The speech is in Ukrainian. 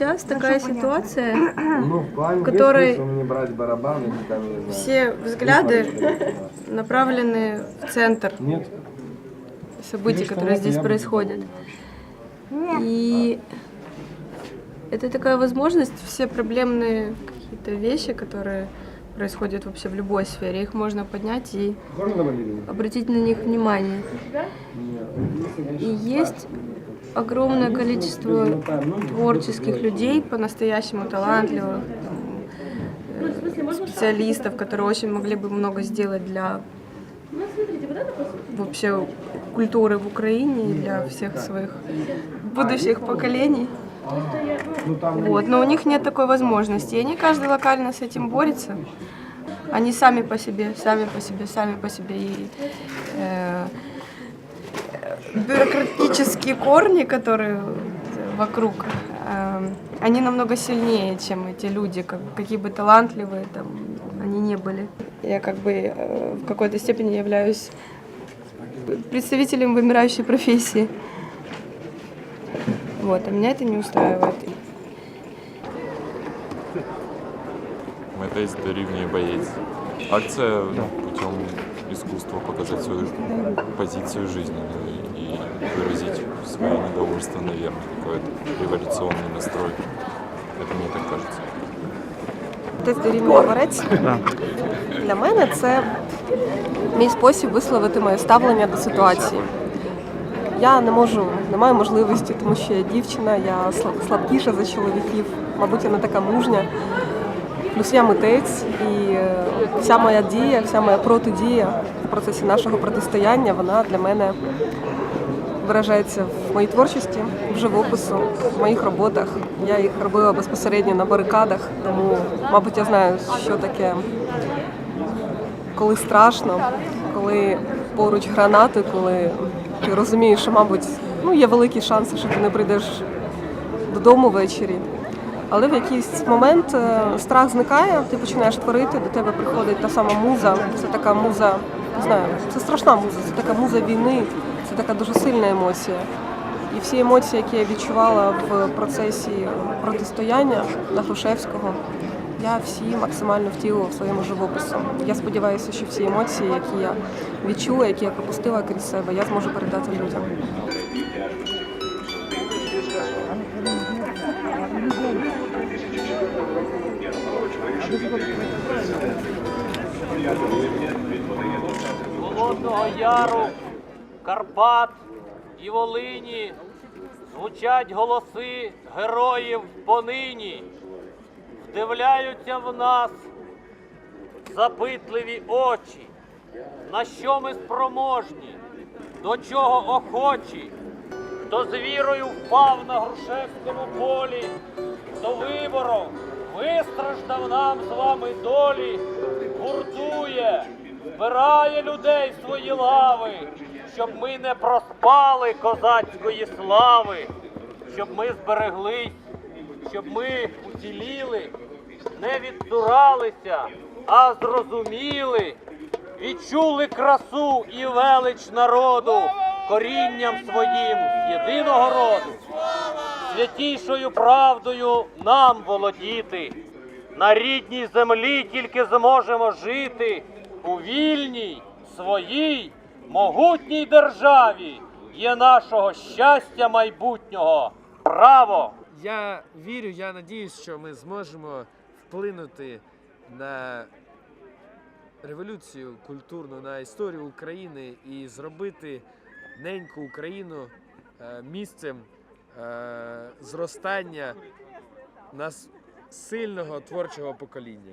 сейчас такая ситуация, Ну, в плане в которой брать там, не знаю. все взгляды направлены в центр Нет? событий, которые здесь происходят. И это такая возможность, все проблемные какие-то вещи, которые происходят вообще в любой сфере, их можно поднять и обратить на них внимание. И есть огромное количество творческих людей, по-настоящему талантливых, э, специалистов, которые очень могли бы много сделать для вообще культуры в Украине и для всех своих будущих поколений. Вот, но у них нет такой возможности. И они каждый локально с этим борется. Они сами по себе, сами по себе, сами по себе. И э, бюрократические корни, которые вокруг, э, они намного сильнее, чем эти люди, как, какие бы талантливые там они не были. Я как бы э, в какой-то степени являюсь представителем вымирающей профессии. Вот, а меня это не устраивает. Метець дорівнює боєць. Акция путем искусства показать свою позицию жизненную и выразить свое недовольство, наверное, какой-то революционный настрой. Это мне так кажется. Десь дорівнює борець. Для мене це мій спосіб висловити моє ставлення до ситуації. Я не можу, не маю можливості, тому що я дівчина, я слаб- слабкіша за чоловіків, мабуть, я не така мужня. Плюс я митець, і е, вся моя дія, вся моя протидія в процесі нашого протистояння, вона для мене виражається в моїй творчості, в живопису, в моїх роботах. Я їх робила безпосередньо на барикадах, тому, мабуть, я знаю, що таке, коли страшно, коли поруч гранати, коли ти розумієш, що, мабуть, ну, є великі шанси, що ти не прийдеш додому ввечері. Але в якийсь момент е, страх зникає, ти починаєш творити, до тебе приходить та сама муза. Це така муза, не знаю, це страшна муза, це така муза війни, це така дуже сильна емоція. І всі емоції, які я відчувала в процесі протистояння на Грушевського, я всі максимально втілила в своєму живопису. Я сподіваюся, що всі емоції, які я відчула, які я пропустила крізь себе, я зможу передати людям. Холодного Яру, Карпат і Волині звучать голоси героїв понині, вдивляються в нас запитливі очі, на що ми спроможні, до чого охочі, хто з вірою впав на Грушевському полі, до вибору вистраждав нам з вами долі, гуртує, збирає людей свої лави, щоб ми не проспали козацької слави, щоб ми збереглись, щоб ми уціліли, не відтуралися, а зрозуміли, відчули красу і велич народу корінням своїм єдиного роду святійшою правдою нам володіти. На рідній землі тільки зможемо жити у вільній, своїй, могутній державі є нашого щастя майбутнього. Право! Я вірю, я надіюсь, що ми зможемо вплинути на революцію культурну, на історію України і зробити неньку Україну е, місцем е, зростання нас сильного творчого покоління.